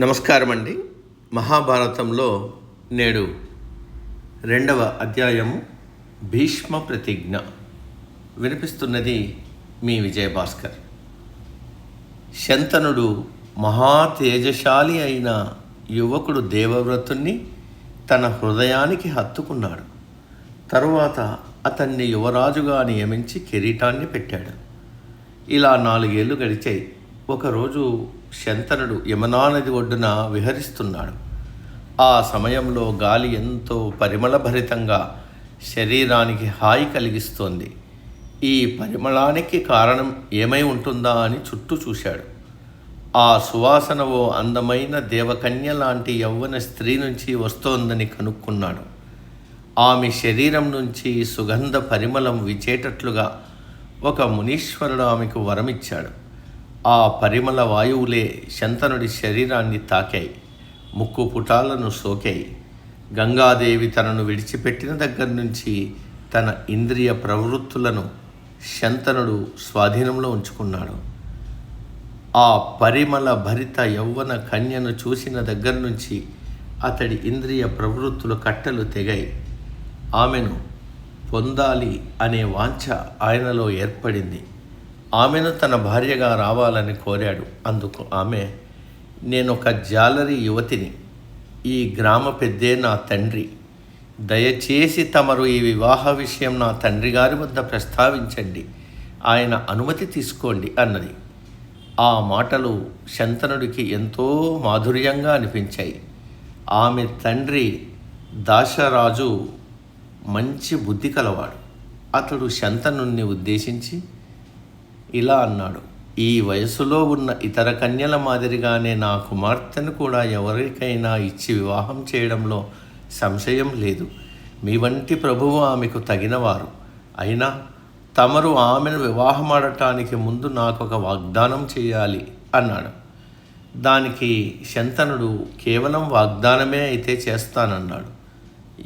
నమస్కారం అండి మహాభారతంలో నేడు రెండవ అధ్యాయము భీష్మ ప్రతిజ్ఞ. వినిపిస్తున్నది మీ విజయభాస్కర్. శంతనుడు మహా తేజశాలి అయిన యువకుడు దేవవ్రతుణ్ణి తన హృదయానికి హత్తుకున్నాడు. తరువాత అతన్ని యువరాజుగా నియమించి కిరీటాన్ని పెట్టాడు. ఇలా నాలుగేళ్ళు గడిచాయి. ఒకరోజు శంతనుడు యమునానది ఒడ్డున విహరిస్తున్నాడు. ఆ సమయంలో గాలి ఎంతో పరిమళభరితంగా శరీరానికి హాయి కలిగిస్తోంది. ఈ పరిమళానికి కారణం ఏమై ఉంటుందా అని చుట్టూ చూశాడు. ఆ సువాసన ఓ అందమైన దేవకన్య లాంటి యవ్వన స్త్రీ నుంచి వస్తోందని కనుక్కున్నాడు. ఆమె శరీరం నుంచి సుగంధ పరిమళం విచేటట్లుగా ఒక మునీశ్వరుడు ఆమెకు వరమిచ్చాడు. ఆ పరిమళ వాయువులే శంతనుడి శరీరాన్ని తాకాయి ముక్కు పుటాలను సోకాయి. గంగాదేవి తనను విడిచిపెట్టిన దగ్గర నుంచి తన ఇంద్రియ ప్రవృత్తులను శంతనుడు స్వాధీనంలో ఉంచుకున్నాడు. ఆ పరిమళ భరిత యౌవన కన్యను చూసిన దగ్గర నుంచి అతడి ఇంద్రియ ప్రవృత్తుల కట్టలు తెగాయి. ఆమెను పొందాలి అనే వాంఛ ఆయనలో ఏర్పడింది. ఆమెను తన భార్యగా రావాలని కోరాడు. అందుకు ఆమె నేను ఒక జాలరి యువతిని ఈ గ్రామ పెద్దే నా తండ్రి. దయచేసి తమరు ఈ వివాహ విషయం నా తండ్రి గారి వద్ద ప్రస్తావించండి. ఆయన అనుమతి తీసుకోండి అన్నది. ఆ మాటలు శంతనుడికి ఎంతో మాధుర్యంగా అనిపించాయి. ఆమె తండ్రి దాశరాజు మంచి బుద్ధి కలవాడు. అతడు శంతనుణ్ణి ఉద్దేశించి ఇలా అన్నాడు. ఈ వయసులో ఉన్న ఇతర కన్యల మాదిరిగానే నా కుమార్తెను కూడా ఎవరికైనా ఇచ్చి వివాహం చేయడంలో సంశయం లేదు. మీ వంటి ప్రభువు ఆమెకు తగినవారు. అయినా తమరు ఆమెను వివాహమాడటానికి ముందు నాకు ఒక వాగ్దానం చేయాలి అన్నాడు. దానికి శంతనుడు కేవలం వాగ్దానమే అయితే చేస్తానన్నాడు.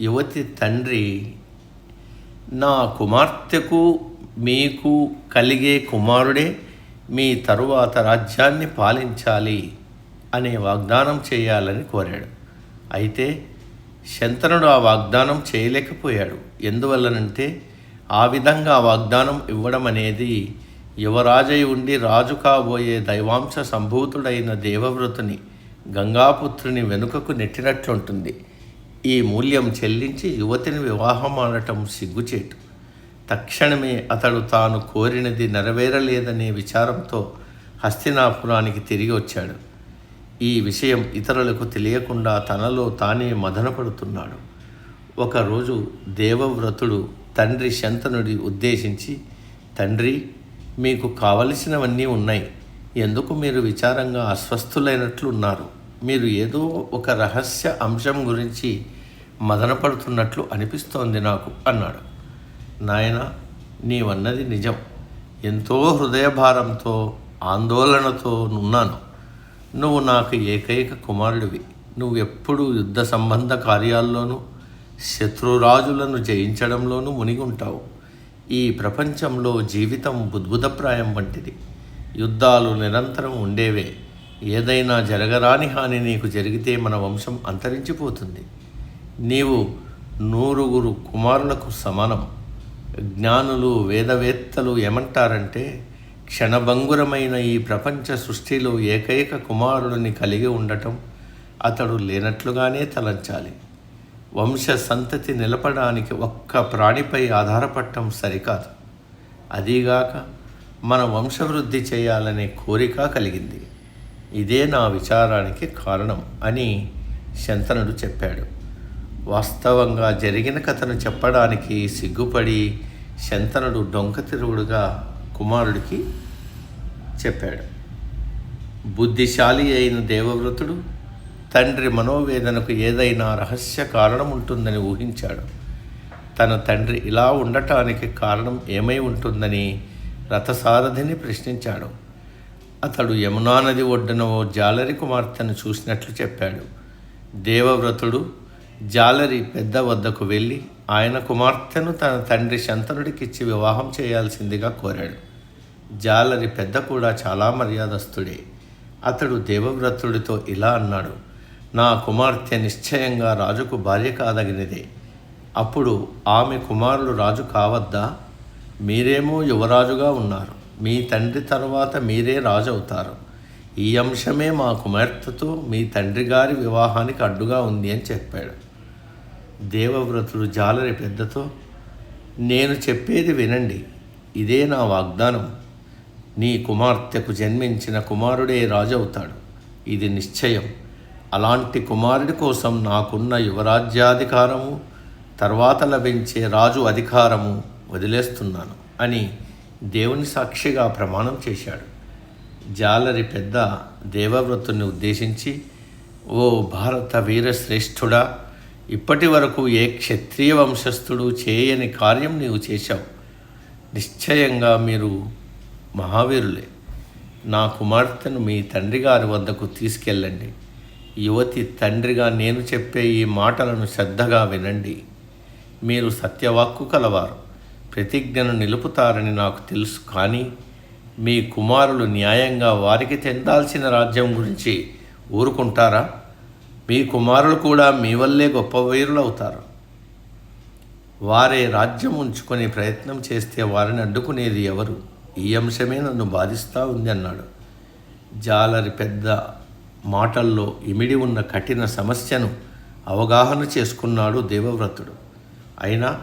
యువతి తండ్రి నా కుమార్తెకు మీకు కలిగే కుమారుడే మీ తరువాత రాజ్యాన్ని పాలించాలి అనే వాగ్దానం చేయాలని కోరాడు. అయితే శంతనుడు ఆ వాగ్దానం చేయలేకపోయాడు. ఎందువల్లనంటే ఆ విధంగా వాగ్దానం ఇవ్వడం అనేది యువరాజై ఉండి రాజు కాబోయే దైవాంశ సంభూతుడైన దేవవ్రతుని గంగాపుత్రుని వెనుకకు నెట్టినట్లుంటుంది. ఈ మూల్యం చెల్లించి యువతిని వివాహం ఆడటం సిగ్గుచేటు. తక్షణమే అతడు తాను కోరినది నెరవేరలేదనే విచారంతో హస్తినాపురానికి తిరిగి వచ్చాడు. ఈ విషయం ఇతరులకు తెలియకుండా తనలో తానే మదనపడుతున్నాడు. ఒకరోజు దేవవ్రతుడు తండ్రి శంతనుడి ఉద్దేశించి తండ్రి మీకు కావలసినవన్నీ ఉన్నాయి. ఎందుకు మీరు విచారంగా అస్వస్థులైనట్లు ఉన్నారు మీరు ఏదో ఒక రహస్య అంశం గురించి మదనపడుతున్నట్లు అనిపిస్తోంది నాకు అన్నాడు. నాయన నీవన్నది నిజం. ఎంతో హృదయభారంతో ఆందోళనతో నున్నాను. నువ్వు నాకు ఏకైక కుమారుడివి. నువ్వు ఎప్పుడూ యుద్ధ సంబంధ కార్యాల్లోనూ శత్రురాజులను జయించడంలోనూ మునిగి ఉంటావు ఈ ప్రపంచంలో జీవితం బుద్భుతప్రాయం వంటిది. యుద్ధాలు నిరంతరం ఉండేవే. ఏదైనా జరగరాని హాని నీకు జరిగితే మన వంశం అంతరించిపోతుంది. నీవు నూరుగురు కుమారులకు సమానం జ్ఞానులు వేదవేత్తలు ఏమంటారంటే క్షణభంగురమైన ఈ ప్రపంచ సృష్టిలో ఏకైక కుమారుడిని కలిగి ఉండటం అతడు లేనట్లుగానే తలంచాలి. వంశ సంతతి నిలపడానికి ఒక్క ప్రాణిపై ఆధారపడటం సరికాదు. అదీగాక మన వంశవృద్ధి చేయాలనే కోరిక కలిగింది. ఇదే నా విచారానికి కారణం అని శంతనుడు చెప్పాడు. వాస్తవంగా జరిగిన కథను చెప్పడానికి సిగ్గుపడి శంతనుడు డొంక తిరుగుడుగా కుమారుడికి చెప్పాడు. బుద్ధిశాలి అయిన దేవవ్రతుడు తండ్రి మనోవేదనకు ఏదైనా రహస్య కారణం ఉంటుందని ఊహించాడు. తన తండ్రి ఇలా ఉండటానికి కారణం ఏమై ఉంటుందని రథసారథిని ప్రశ్నించాడు. అతడు యమునా నది ఒడ్డున ఓ జాలరి కుమార్తెను చూసినట్లు చెప్పాడు. దేవవ్రతుడు జాలరి పెద్ద వద్దకు వెళ్ళి ఆయన కుమార్తెను తన తండ్రి శంతనుడికిచ్చి వివాహం చేయాల్సిందిగా కోరాడు. జాలరి పెద్ద కూడా చాలా మర్యాదస్తుడే. అతడు దేవవ్రతుడితో ఇలా అన్నాడు నా కుమార్తె నిశ్చయంగా రాజుకు భార్య కాదగినదే. అప్పుడు ఆమె కుమారులు రాజు కావద్దా? మీరేమో యువరాజుగా ఉన్నారు. మీ తండ్రి తర్వాత మీరే రాజు అవుతారు ఈ అంశమే మా కుమార్తెతో మీ తండ్రి గారి వివాహానికి అడ్డుగా ఉంది అని చెప్పాడు. దేవవ్రతుడు జాలరి పెద్దతో నేను చెప్పేది వినండి. ఇదే నా వాగ్దానం. నీ కుమార్తెకు జన్మించిన కుమారుడే రాజవుతాడు. ఇది నిశ్చయం. అలాంటి కుమారుడి కోసం నాకున్న యువరాజ్యాధికారము తర్వాత లభించే రాజు అధికారము వదిలేస్తున్నాను అని దేవుని సాక్షిగా ప్రమాణం చేశాడు. జాలరి పెద్ద దేవవ్రతుని ఉద్దేశించి ఓ భారత వీరశ్రేష్ఠుడా ఇప్పటి వరకు ఏ క్షత్రియ వంశస్థుడు చేయని కార్యం నీవు చేశావు. నిశ్చయంగా మీరు మహావీరులే. నా కుమార్తెను మీ తండ్రి గారి వద్దకు తీసుకెళ్ళండి. యువతి తండ్రిగా నేను చెప్పే ఈ మాటలను శ్రద్ధగా వినండి. మీరు సత్యవాక్కు కలవారు. ప్రతిజ్ఞను నిలుపుతారని నాకు తెలుసు కానీ మీ కుమారులు న్యాయంగా వారికి చెందాల్సిన రాజ్యం గురించి ఊరుకుంటారా? మీ కుమారులు కూడా మీ వల్లే గొప్ప వీరులు అవుతారు వారే రాజ్యం ఉంచుకునే ప్రయత్నం చేస్తే వారిని అడ్డుకునేది ఎవరు? ఈ అంశమే నన్ను బాధిస్తూ ఉంది అన్నాడు. జాలరి పెద్ద మాటల్లో ఇమిడి ఉన్న కఠిన సమస్యను అవగాహన చేసుకున్నాడు దేవవ్రతుడు. అయినా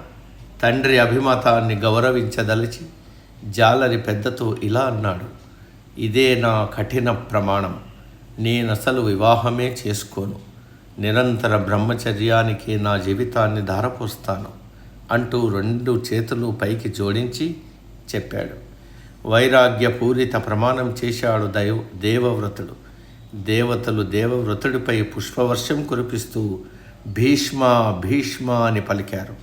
తండ్రి అభిమతాన్ని గౌరవించదలిచి జాలరి పెద్దతో ఇలా అన్నాడు ఇదే నా కఠిన ప్రమాణం. నేనసలు వివాహమే చేసుకోను. నిరంతర బ్రహ్మచర్యానికి నా జీవితాన్ని ధారపోస్తాను అంటూ రెండు చేతులు పైకి జోడించి చెప్పాడు. వైరాగ్యపూరిత ప్రమాణం చేశాడు దైవ దేవవ్రతుడు. దేవతలు దేవవ్రతుడిపై పుష్పవర్షం కురిపిస్తూ భీష్మ భీష్మ అని పలికారు.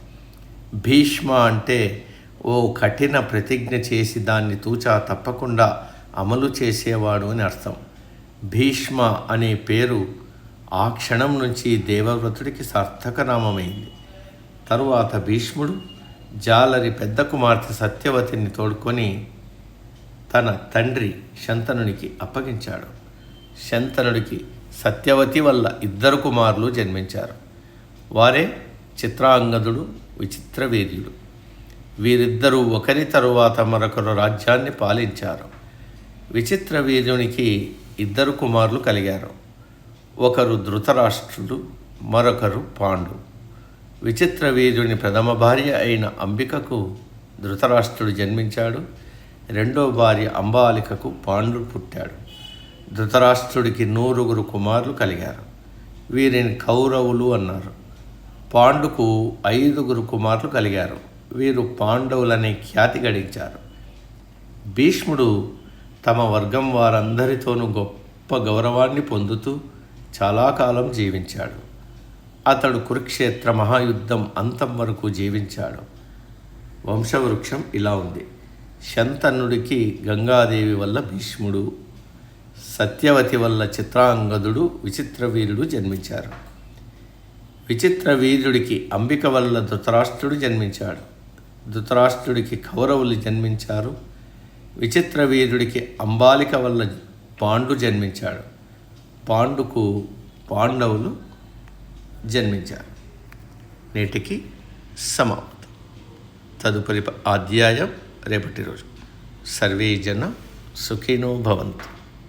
భీష్మ అంటే ఓ కఠిన ప్రతిజ్ఞ చేసి దాన్ని తూచా తప్పకుండా అమలు చేసేవాడు అని అర్థం. భీష్మ అనే పేరు ఆ క్షణం నుంచి దేవవ్రతుడికి సార్థకనామమైంది. తరువాత భీష్ముడు జాలరి పెద్ద కుమార్తె సత్యవతిని తోడుకొని తన తండ్రి శంతనునికి అప్పగించాడు. శంతనుడికి సత్యవతి వల్ల ఇద్దరు కుమారులు జన్మించారు. వారే చిత్రాంగదుడు విచిత్రవీర్యుడు వీరిద్దరూ ఒకరి తరువాత మరొకరు రాజ్యాన్ని పాలించారు. విచిత్ర వీర్యునికి ఇద్దరు కుమారులు కలిగారు. ఒకరు ధృతరాష్ట్రుడు మరొకరు పాండు. విచిత్ర వీరుని ప్రథమ భార్య అయిన అంబికకు ధృతరాష్ట్రుడు జన్మించాడు. రెండో భార్య అంబాలికకు పాండు పుట్టాడు. ధృతరాష్ట్రుడికి నూరుగురు కుమారులు కలిగారు. వీరిని కౌరవులు అన్నారు. పాండుకు ఐదుగురు కుమారులు కలిగారు. వీరు పాండవులనే ఖ్యాతి గడించారు. భీష్ముడు తమ వర్గం వారందరితోనూ గొప్ప గౌరవాన్ని పొందుతూ చాలా కాలం జీవించాడు. అతడు కురుక్షేత్ర మహాయుద్ధం అంతం వరకు జీవించాడు. వంశవృక్షం ఇలా ఉంది. శంతనుడికి గంగాదేవి వల్ల భీష్ముడు సత్యవతి వల్ల చిత్రాంగదుడు విచిత్రవీరుడు జన్మించారు. విచిత్రవీరుడికి అంబిక వల్ల ధృతరాష్ట్రుడు జన్మించాడు. ధృతరాష్ట్రుడికి కౌరవులు జన్మించారు. విచిత్రవీరుడికి అంబాలిక వల్ల పాండు జన్మించాడు. పాండుకు పాండవులు జన్మించారు. నేటికి సమాప్తం. తదుపరి అధ్యాయం రేపటి రోజు. సర్వే జన సుఖినో భవంతు.